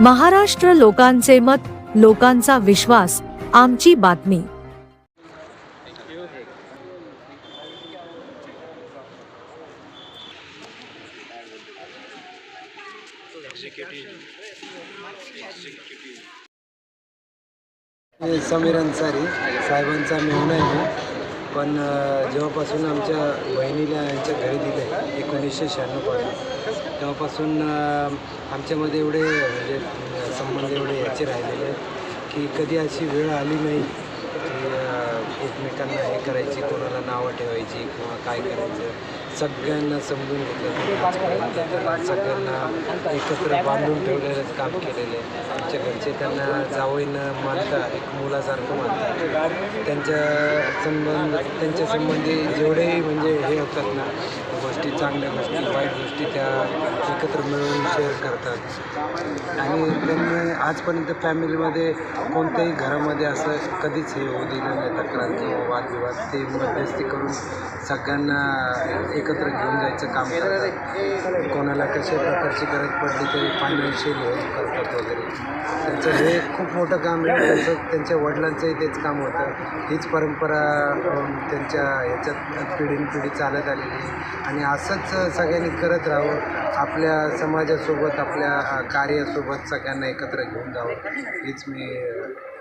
महाराष्ट्र लोकांचे मत लोकांचा विश्वास आमची बातमी. समीर अन्सारी साहेबांचा मेहुणा आहे मी. पण जेव्हापासून आमच्या बहिणीला यांच्या घरी दिलं एकोणीसशे शहाण्णवपासून तेव्हापासून आमच्यामध्ये एवढे म्हणजे संबंध एवढे याचे राहिलेले आहेत की कधी अशी वेळ आली नाही की एकमेकांना हे करायची कोणाला नावं ठेवायची किंवा काय करायचं. सगळ्यांना समजून घेतलं आजपर्यंत सगळ्यांना एकत्र बांधून ठेवलेलंच काम केलेलं आहे. आमच्या घरचे त्यांना जावईनं मानता एक मुलासारखं मानतात त्यांच्या संबंध त्यांच्या संबंधी जेवढेही म्हणजे हे होतात ना गोष्टी चांगल्या गोष्टी वाईट गोष्टी त्या एकत्र मिळून शेअर करतात. आणि त्यांनी आजपर्यंत फॅमिलीमध्ये कोणत्याही घरामध्ये असं कधीच हे होऊ दिलं नाही तक्रार किंवा वादविवाद. ते मध्यस्थी करून सगळ्यांना एकत्र घेऊन जायचं काम करतात. कोणाला कशा प्रकारची गरज पडली तरी फायनान्शियल हेल्प करतात वगैरे. त्यांचं हे खूप मोठं काम आहे. त्यांचं त्यांच्या वडिलांचंही तेच काम होतं. हीच परंपरा त्यांच्या ह्याच्यात पिढीनपिढी चालत आलेली आहे. आणि असंच सगळ्यांनी करत राहावं. आपल्या समाजासोबत आपल्या कार्यासोबत सगळ्यांना एकत्र घेऊन जावं. हीच मी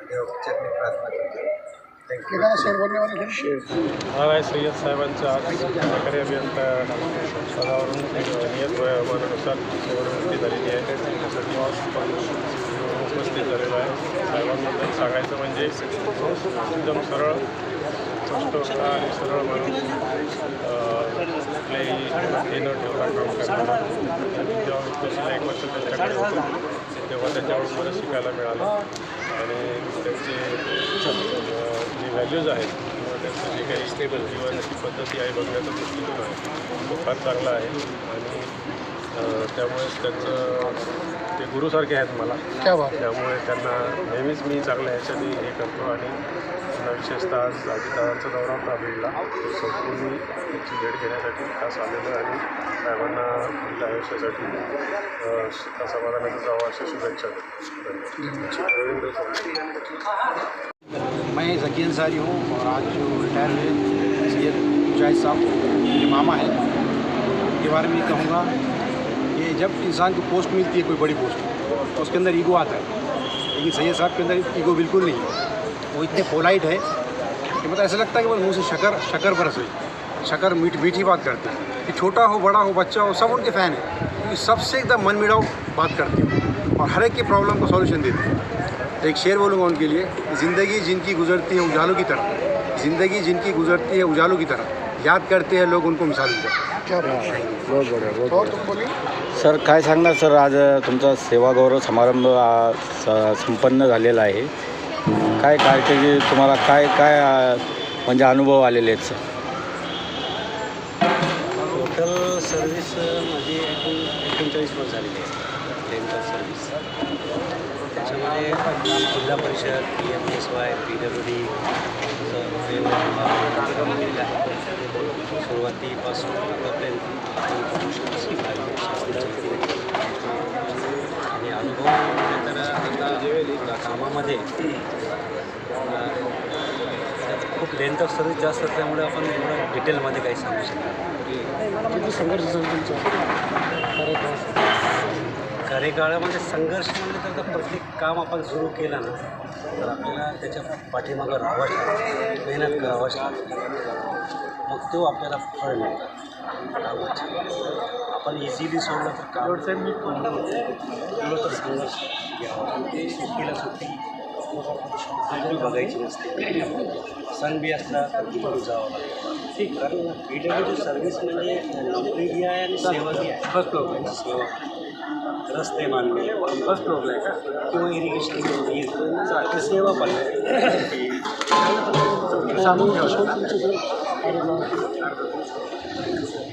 देवच्या प्रार्थना करतो. हा आहे सय्यद साहेबांचा आज सरकारी अभियंता पदावरून नियत वयोमानानुसार निवडणुकी झालेली आहे. त्यासाठी उपस्थित झालेलो आहे. साहेबांबद्दल सांगायचं म्हणजे एकदम सरळ स्पष्ट आणि सरळ माणूस अं, कुठल्याही हे न ठेवता काम करताना जेव्हा तहसीलला एक वर्ष त्यांच्याकडे होतो तेव्हा त्यांच्याकडून मला शिकायला मिळालं. आणि त्यांचे व्हॅल्यूज आहेत. किंवा त्यांचं जे काही स्टेबल जीवनाची पद्धती आहे बघण्याचा दृष्टिकोन आहे. तो फार चांगला आहे. आणि त्यामुळेच त्यांचं ते गुरुसारखे आहेत मला. त्यामुळे त्यांना नेहमीच मी चांगल्या ह्याच्याने हे करतो आणि त्यांना विशेषतः आज अजितदादांचा दौरा होता बीडला. तो संपूर्ण त्याची भेट घेण्यासाठी खास आलेलो आहे आणि साहेबांना पुढल्या आयुष्यासाठी समाधानाचं जावं अशा शुभेच्छा देतो. रवींद्र चौधरी मैं जकी अंसारी हूँ और आज जो रिटायर हुए सैयद मुजाहिद साहब मेरे मामा हैं के बारे में कहूँगा कि जब इंसान को पोस्ट मिलती है, कोई बड़ी पोस्ट तो उसके अंदर ईगो आता है। लेकिन सैयद साहब के अंदर ईगो बिल्कुल नहीं है। वो इतने पोलाइट है कि मतलब ऐसा लगता है कि बस मुँह से शकर शकर बरस रही शकर मीठ, मीठी बात करते हैं। कि छोटा हो, बड़ा हो, बच्चा हो, सब उनके फ़ैन हैं। क्योंकि सबसे एकदम मन मिलाओ बात करते हैं और हर एक की प्रॉब्लम को सॉल्यूशन देते हैं। तो एक शेर बोलूँगा उनके लिए ज़िंदगी जिनकी गुजरती है उजालों की तरह। ज़िंदगी जिनकी गुजरती है उजालों की तरह। याद करते हैं लोग उनको मिसाल देते सर काय सांगणार सर आज तुमचा सेवागौरव समारंभ संपन्न झालेला आहे. काय काय त्याचे तुम्हाला काय काय म्हणजे अनुभव आलेले आहेत सर? टोटल सर्व्हिस माझी एकूण एकोणचाळीस वर्ष झालेली आहे. डेंटल याच्यामध्ये Zilla Parishad P M S Y P W D काम केलेलं आहे सुरुवातीपासून आतापर्यंत आपण promotions स्वीकारले, शासनाचे केले. आणि अनुभव म्हणजे तर आता कामामध्ये खूप लेंथ ऑफ सर्विस जास्त असल्यामुळे आपण एवढं डिटेलमध्ये काही सांगू शकतो नाही किती संघर्ष कार्यकाळामध्ये संघर्ष म्हणजे तर आता प्रत्येक काम आपण सुरू केलं ना तर आपल्याला त्याच्या पाठीमागं राहावंच लागतं. मेहनत करावंच लागतं. मग तो आपल्याला फळ मिळतं. आपण इझिली सोडलं तर काम मी एवढं तर संघर्ष घ्यावा. ते सुट्टीला सुट्टी. बघायची नसते. सण बी असला तर जावं लागतं. ठीक कारण पी डब्ल्यू सर्व्हिस म्हणजे नोकरी बी आहे आणि सेवा बी आहे. सेवा. रस्ते बांधणे फर्स्ट फ्लोर आहे का? किंवा इरिगेशन वीज. सेवा पण. सांगून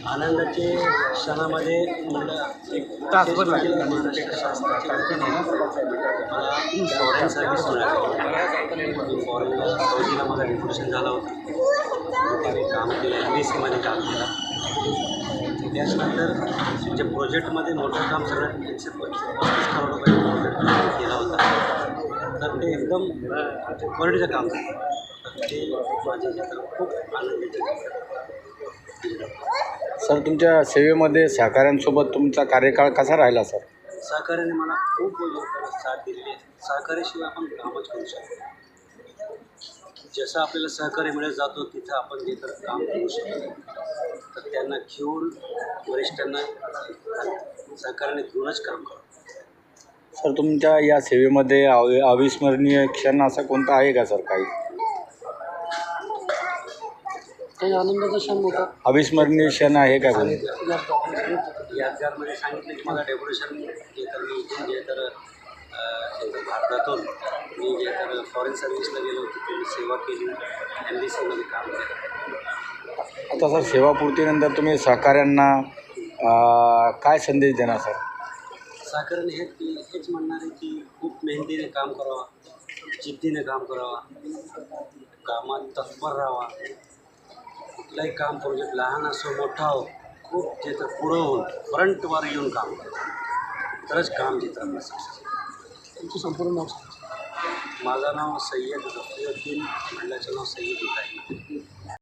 आनंदाचे क्षणामध्ये म्हणलं एक तासभर लागेल. मला फॉरेन सर्व्हिस मिळाली फॉरेनला सौदीला झाला होता. काम केलं एम बी सीमध्ये काम केलं. त्याच्यानंतर जे प्रोजेक्टमध्ये मोठं काम सगळं एकशे पस्तीस करोड रुपये प्रोजेक्ट केला होता. तर ते एकदम क्वालिटीचं काम झालं तर ते माझ्या ह्याच्यात खूप आनंदीचं सर तुमच्या सेवेमध्ये सहकाऱ्यांसोबत तुमचा कार्यकाळ कसा राहिला सर? सहकार्याने मला खूप साथ दिलेली आहे. सहकार्याशिवाय आपण कामच करू शकतो जसं आपल्याला सहकार्य मिळत जातो तिथं आपण जे तर काम करू शकतो. तर त्यांना घेऊन वरिष्ठांना सहकार्याने घेऊनच काम करू. सर तुमच्या या सेवेमध्ये अवि अविस्मरणीय क्षण असा कोणता आहे का सर काही? काही आनंदाचा क्षण होता अविस्मरणीय क्षण आहे का कोणी? यादगारमध्ये सांगितलं की मला डेकोरेशन जे तर मी इथून जे तर तर भारतातून मी जे तर फॉरेन सर्व्हिसला गेलो तिथे मी सेवा केली. एम बी सीमध्ये काम केलं. आता सर सेवापूर्तीनंतर तुम्ही सहकाऱ्यांना अं, काय संदेश देणार सर? सहकार्याने हेच की हेच म्हणणार आहे की खूप मेहनतीने काम करावं जिद्दीने काम करावं कामात तत्पर राहावा. कुठलाही काम प्रोजेक्ट लहान असो मोठा हो खूप जे तर पुढं होऊन फ्रंटवर येऊन काम करावं. तरच काम जे सक्सेस तुमचं संपूर्ण नाव माझं नाव सय्यद जफरुद्दीन वडिलाचं नाव सय्यद इब्राहिम.